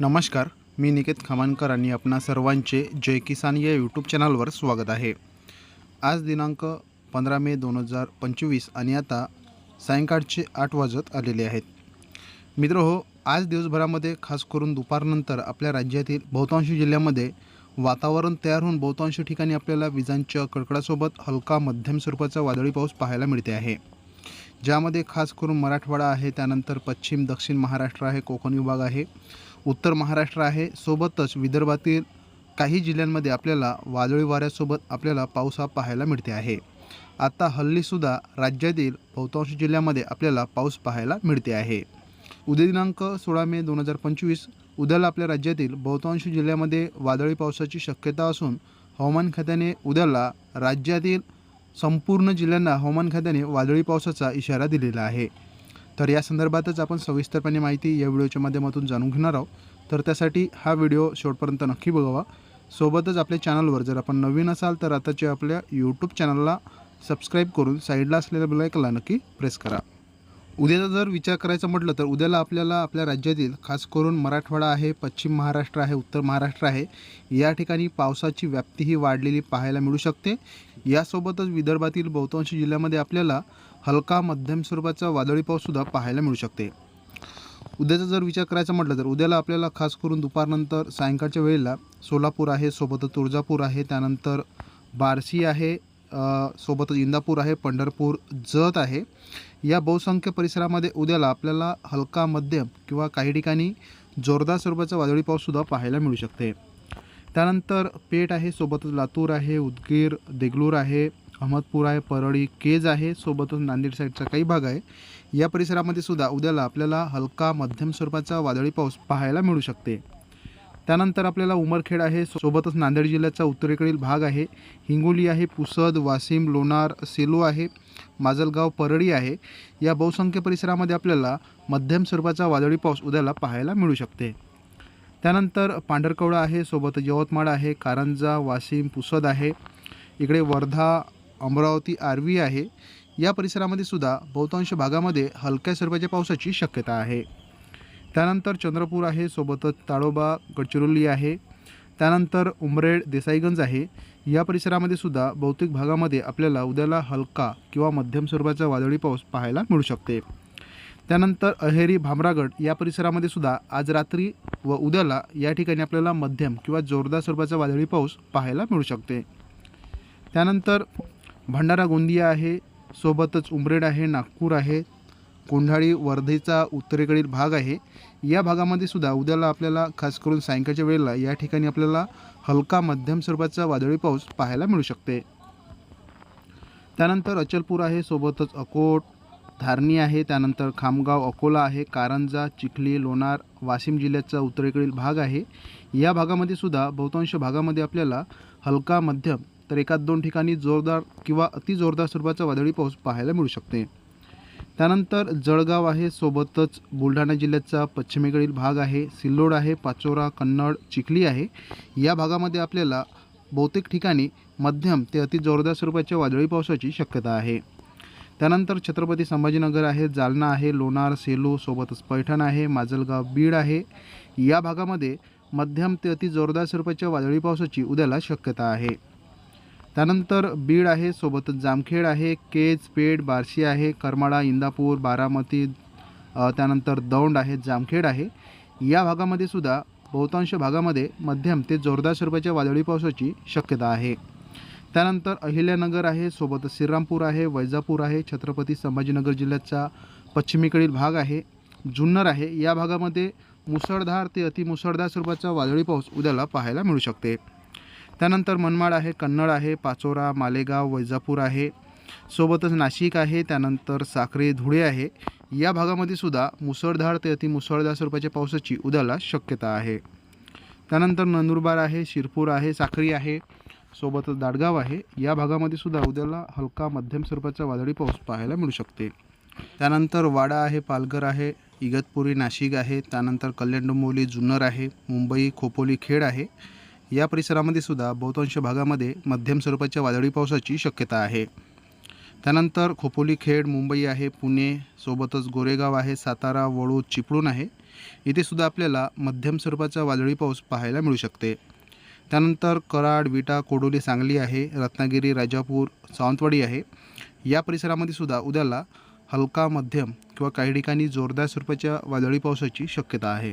नमस्कार मी निकेत खामानकर आणि आपणा सर्वांचे जय किसान या यूट्यूब चॅनलवर स्वागत आहे. आज दिनांक पंधरा मे दोन हजार पंचवीस आणि आता सायंकाळचे आठ वाजत आलेले आहेत. मित्र हो आज दिवसभरामध्ये खास करून दुपारनंतर आपल्या राज्यातील बहुतांश जिल्ह्यामध्ये वातावरण तयार होऊन बहुतांश ठिकाणी आपल्याला विजांच्या कडकडासोबत हलका मध्यम स्वरूपाचा वादळी पाऊस पाहायला मिळते आहे. ज्यामध्ये खास करून मराठवाडा आहे त्यानंतर पश्चिम दक्षिण महाराष्ट्र आहे कोकण विभाग आहे. उत्तर महाराष्ट्र आहे. सोबतच विदर्भातील काही जिल्ह्यांमध्ये आपल्याला वादळी वाऱ्यासोबत आपल्याला पाऊस हा पाहायला मिळते आहे. आता हल्लीसुद्धा राज्यातील बहुतांश जिल्ह्यामध्ये आपल्याला पाऊस पाहायला मिळते आहे. उद्या दिनांक सोळा मे दोन हजार पंचवीस उद्याला आपल्या राज्यातील बहुतांश जिल्ह्यामध्ये वादळी पावसाची शक्यता असून हवामान खात्याने उद्याला राज्यातील संपूर्ण जिल्ह्यांना हवामान खात्याने वादळी पावसाचा इशारा दिलेला आहे. तर या संदर्भातच आपण सविस्तरपणे माहिती या व्हिडिओच्या माध्यमातून जाणून घेणार आहोत. तर त्यासाठी हा व्हिडिओ शेवटपर्यंत नक्की बघावा. सोबतच आपल्या चॅनलवर जर आपण नवीन असाल तर आताच्या आपल्या यूट्यूब चॅनलला सबस्क्राईब करून साईडला असलेल्या बेलायकला नक्की प्रेस करा. उद्याचा जर विचार करायचा म्हटलं तर उद्याला आपल्याला आपल्या राज्यातील खास करून मराठवाडा आहे पश्चिम महाराष्ट्र आहे उत्तर महाराष्ट्र आहे या ठिकाणी पावसाची व्याप्तीही वाढलेली पाहायला मिळू शकते. यासोबतच विदर्भातील बहुतांश जिल्ह्यामध्ये आपल्याला हलका मध्यम स्वरूपाचा वादळी पाऊससुद्धा पाहायला मिळू शकते. उद्याचा जर विचार करायचा म्हटलं तर उद्याला आपल्याला खास करून दुपारनंतर सायंकाळच्या वेळेला सोलापूर आहे सोबतच तुळजापूर आहे त्यानंतर बार्शी आहे सोबतच इंदापूर आहे पंढरपूर जत आहे. या बहुसंख्य परिसरामध्ये उद्याला आपल्याला हलका मध्यम किंवा काही ठिकाणी जोरदार स्वरूपाचा वादळी पाऊससुद्धा पाहायला मिळू शकते. त्यानंतर पेठ आहे सोबतच लातूर आहे उदगीर देगलूर आहे अहमदपूर आहे परळी केज आहे सोबतच नांदेड साईडचा काही भाग आहे. या परिसरामध्ये सुद्धा उद्याला आपल्याला हलका मध्यम स्वरूपाचा वादळी पाऊस पाहायला मिळू शकते. त्यानंतर आपल्याला उमरखेड आहे सोबतच नांदेड जिल्ह्याचा उत्तरेकडील भाग आहे. हिंगोली आहे पुसद वाशिम लोणार सेलू आहे माजलगाव परळी आहे. या बहुसंख्य परिसरामध्ये आपल्याला मध्यम स्वरूपाचा वादळी पाऊस उद्याला पाहायला मिळू शकते. त्यानंतर पांढरकवडा आहे सोबत यवतमाळ आहे कारंजा वाशिम पुसद आहे. इकडे वर्धा अमरावती आर्वी आहे. या परिसरामध्ये सुद्धा बहुतांश भागामध्ये हलक्या स्वरूपाच्या पावसाची शक्यता आहे. त्यानंतर चंद्रपूर आहे सोबतच ताडोबा गडचिरोली आहे. त्यानंतर उमरेड देसाईगंज आहे. या परिसरामध्ये सुद्धा बहुतेक भागामध्ये आपल्याला उद्याला हलका किंवा मध्यम स्वरूपाचा वादळी पाऊस पाहायला मिळू शकते. त्यानंतर अहेरी भामरागड या परिसरामध्ये सुद्धा आज रात्री व उद्याला या ठिकाणी आपल्याला मध्यम किंवा जोरदार स्वरूपाचा वादळी पाऊस पाहायला मिळू शकते. त्यानंतर भंडारा गोंदिया आहे सोबतच उमरेड आहे नागपूर आहे कोंढाळी वर्धेचा उत्तरेकडील भाग आहे. या भागामध्ये सुद्धा उद्याला आपल्याला खास करून सायंकाळच्या वेळेला या ठिकाणी आपल्याला हलका मध्यम स्वरूपाचा वादळी पाऊस पाहायला मिळू शकते. त्यानंतर अचलपूर आहे सोबतच अकोट धारणी आहे त्यानंतर खामगाव अकोला आहे कारंजा चिखली लोणार वाशिम जिल्ह्याचा उत्तरेकडील भाग आहे. या भागामध्ये सुद्धा बहुतांश भागामध्ये आपल्याला हलका मध्यम तर एकाच दोन ठिकाणी जोरदार किंवा अति जोरदार स्वरूपाचा वादळी पाऊस पाहायला मिळू शकते. त्यानंतर जळगाव आहे सोबतच बुलढाणा जिल्ह्याचा पश्चिमेकडील भाग आहे सिल्लोड आहे पाचोरा कन्नड चिखली आहे. या भागामध्ये आपल्याला बहुतेक ठिकाणी मध्यम ते अति जोरदार स्वरूपाच्या वादळी पावसाची शक्यता आहे. त्यानंतर छत्रपती संभाजीनगर आहे जालना आहे लोणार सेलू सोबतच पैठण आहे माजलगाव बीड आहे. या भागामध्ये मध्यम ते अति जोरदार स्वरूपाच्या वादळी पावसाची उद्याला शक्यता आहे. त्यानंतर बीड आहे सोबतच जामखेड आहे केज पेठ बार्शी आहे करमाळा इंदापूर बारामती त्यानंतर दौंड आहे जामखेड आहे. या भागामध्ये सुद्धा बहुतांश भागामध्ये मध्यम ते जोरदार स्वरूपाच्या वादळी पावसाची शक्यता आहे. त्यानंतर अहिल्यानगर आहे सोबतच श्रीरामपूर आहे वैजापूर आहे छत्रपती संभाजीनगर जिल्ह्याचा पश्चिमेकडील भाग आहे जुन्नर आहे. या भागामध्ये मुसळधार ते अतिमुसळधार स्वरूपाचा वादळी पाऊस उद्याला पाहायला मिळू शकते. त्यानंतर मनमाड आहे कन्नड आहे पाचोरा मालेगाव वैजापूर आहे. सोबतच नाशिक आहे त्यानंतर साखरे धुळे आहे. या भागामध्ये सुद्धा मुसळधार ते अतिमुसळधार स्वरूपाच्या पावसाची उद्याला शक्यता आहे. त्यानंतर नंदुरबार आहे शिरपूर आहे साखरी आहे. सोबतच दाडगाव आहे. या भागामध्ये सुद्धा उद्याला हलका मध्यम स्वरूपाचा वादळी पाऊस पाहायला मिळू शकते. त्यानंतर वाडा आहे पालघर आहे इगतपुरी नाशिक आहे त्यानंतर कल्याण डोंबिवली जुन्नर आहे मुंबई खोपोली खेड आहे. या परिसरामध्ये सुद्धा बहुतांश भागामध्ये मध्यम स्वरूपाच्या वादळी पावसाची शक्यता आहे. त्यानंतर खोपोली खेड मुंबई आहे पुणे सोबतच गोरेगाव आहे सातारा वळू चिपळूण आहे. इथे सुद्धा आपल्याला मध्यम स्वरूपाचा वादळी पाऊस पाहायला मिळू शकते. त्यानंतर कराड विटा कोडोली सांगली आहे रत्नागिरी राजापूर सावंतवाडी आहे. या परिसरामध्ये सुद्धा उद्याला हलका मध्यम किंवा काही ठिकाणी जोरदार स्वरूपाच्या वादळी पावसाची शक्यता आहे.